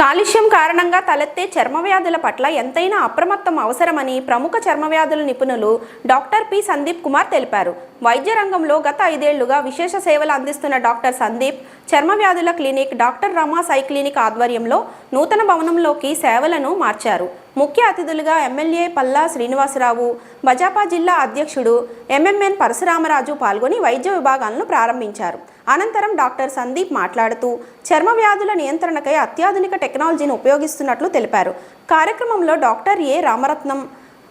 కాలుష్యం కారణంగా తలెత్తే చర్మ వ్యాధుల పట్ల ఎంతైనా అప్రమత్తం అవసరమని ప్రముఖ చర్మ వ్యాధుల నిపుణులు డాక్టర్ పి. సందీప్ కుమార్ తెలిపారు. వైద్య రంగంలో గత ఐదేళ్ళుగా విశేష సేవలు అందిస్తున్న డాక్టర్ సందీప్ చర్మ వ్యాధుల క్లినిక్ డాక్టర్ రమా సై క్లినిక్ ఆధ్వర్యంలో నూతన భవనంలోకి సేవలను మార్చారు. ముఖ్య అతిథులుగా ఎమ్మెల్యే పల్లా శ్రీనివాసరావు బజాపా జిల్లా అధ్యక్షుడు ఎంఎంఎన్ పరశురామరాజు పాల్గొని వైద్య విభాగాలను ప్రారంభించారు. అనంతరం డాక్టర్ సందీప్ మాట్లాడుతూ చర్మ వ్యాధుల నియంత్రణకై అత్యాధునిక టెక్నాలజీని ఉపయోగిస్తున్నట్లు తెలిపారు. కార్యక్రమంలో డాక్టర్ ఏ రామరత్నం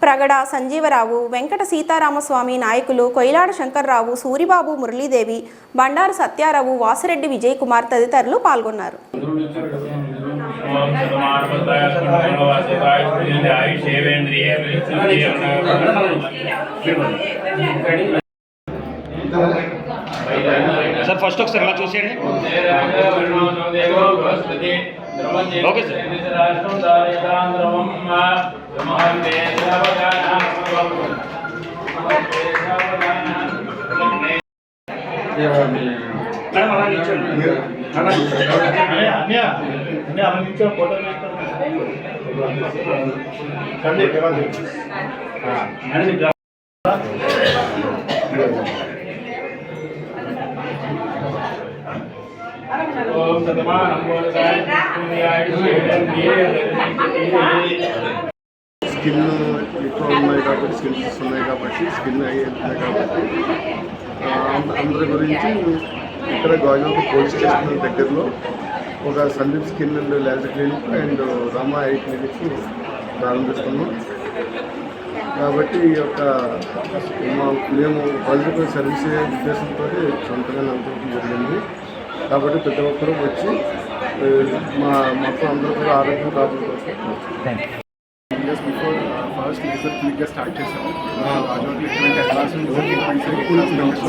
ప్రగడ సంజీవరావు వెంకట సీతారామస్వామి నాయకులు కొయిలాడ శంకర్రావు సూరిబాబు మురళీదేవి బండారు సత్యారావు వాసిరెడ్డి విజయ్ కుమార్ తదితరులు పాల్గొన్నారు. ఓం శతమానవతాయ సర్వవాసితాయ ఆయుషేవేంద్రియ సార్ ఫస్ట్ ఒకసారి ఇలా చూసేయండి ఓకే సార్. మేడం అలా నిల్చోండి ఓం శతమానవతాయ స్కిన్ ఎక్కువ ఉన్నాయి కాబట్టి స్కిన్స్ ఉన్నాయి కాబట్టి స్కిన్ అయ్యి కాబట్టి అందరి గురించి ఇక్కడ గోజాంప పోలీస్ స్టేషన్ దగ్గరలో ఒక Sandeep skin and laser clinic and Rama eye clinic ప్రారంభిస్తున్నాం కాబట్టి ఈ యొక్క మా- మేము ప్రజలకు సర్వీస్ ఉద్దేశంతో సొంతంగా నెలకొల్పడం జరిగింది. కాబట్టి ప్రతి ఒక్కరూ వచ్చి మా మొత్తం అందరూ కూడా ఆరోగ్యం కాపాడుకోవచ్చు బిఫోర్ ఫస్ట్ లేజర్ క్లినిక్గా స్టార్ట్ చేసాము రాజోటి అడ్వాన్స్ ట్రీట్మెంట్స్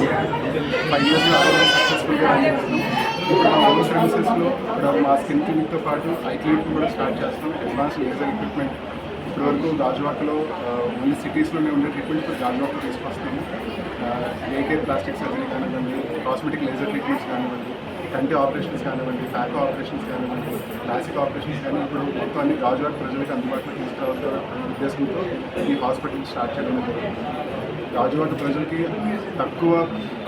ఫైవ్ ఇయర్స్ సక్సెస్ఫుల్గా ఇప్పుడు మా ఓన్ సర్వీసెస్లో మా స్కిన్ క్లినిక్తో పాటు ఐ క్లినిక్ కూడా స్టార్ట్ చేస్తాం అడ్వాన్స్ లేజర్ ఎక్విప్మెంట్ ఇప్పటివరకు గాజువాకలో ఓన్లీ సిటీస్లోనే ఉండే ట్రీట్మెంట్ ఇప్పుడు గాజువాకలో తీసుకొస్తాము ఏకే ప్లాస్టిక్ సర్జరీ కానివ్వండి కాస్మెటిక్ లేజర్ ట్రీట్మెంట్స్ కానివ్వండి కంటి ఆపరేషన్స్ కానివ్వండి ఫ్యాక్ ఆపరేషన్స్ కానివ్వండి క్లాసిక్ ఆపరేషన్స్ కానీ ఇప్పుడు మొత్తం అన్ని గాజువాక ప్రజలకు అందుబాటులో తీసుకురావాలనే ఉద్దేశంతో ఈ హాస్పిటల్ స్టార్ట్ చేయడం జరుగుతుంది గాజువాక ప్రజలకి తక్కువ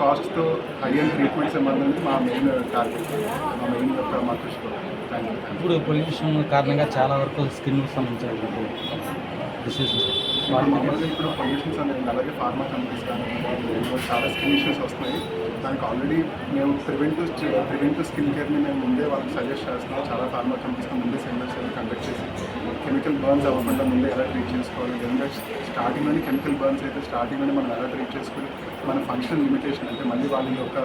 కాస్ట్తో హై అండ్ ట్రీట్మెంట్స్ ఇవ్వాలని మా మెయిన్ టార్గెట్ మా మెయిన్ యొక్క మా దృష్టిలో ఇప్పుడు పొల్యూషన్ కారణంగా చాలా వరకు స్కిన్ సంబంధించినటువంటి డిసీజెస్ మామూలుగా ఇప్పుడు పొల్యూషన్స్ అనేది అలాగే ఫార్మా కంపెనీస్ కానీ చాలా స్కిన్ ఇష్యూస్ వస్తున్నాయి. దానికి ఆల్రెడీ మేము ప్రివెంటివ్ ప్రివెంటివ్ స్కిన్ కేర్ని మేము ముందే వాళ్ళకి సజెస్ట్ చేస్తున్నాం. చాలా ఫార్మా కంపెనీస్కి ముందే సెమినార్స్ అవి కండక్ట్ చేసి కెమికల్ బర్న్స్ అవ్వకుండా ముందే ఎలా ట్రీట్ చేసుకోవాలి? ఎందుకంటే స్టార్టింగ్లోనే కెమికల్ బర్న్స్ అయితే స్టార్టింగ్లోనే మనం ఎలా ట్రీట్ చేసుకుని మన ఫంక్షన్ లిమిటేషన్ అంటే మళ్ళీ వాళ్ళ యొక్క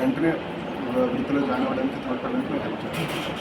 వెంటనే వృత్తిలో జాయిన్ అవ్వడానికి తోడ్పడడానికి మేము హెల్ప్ చేస్తాం.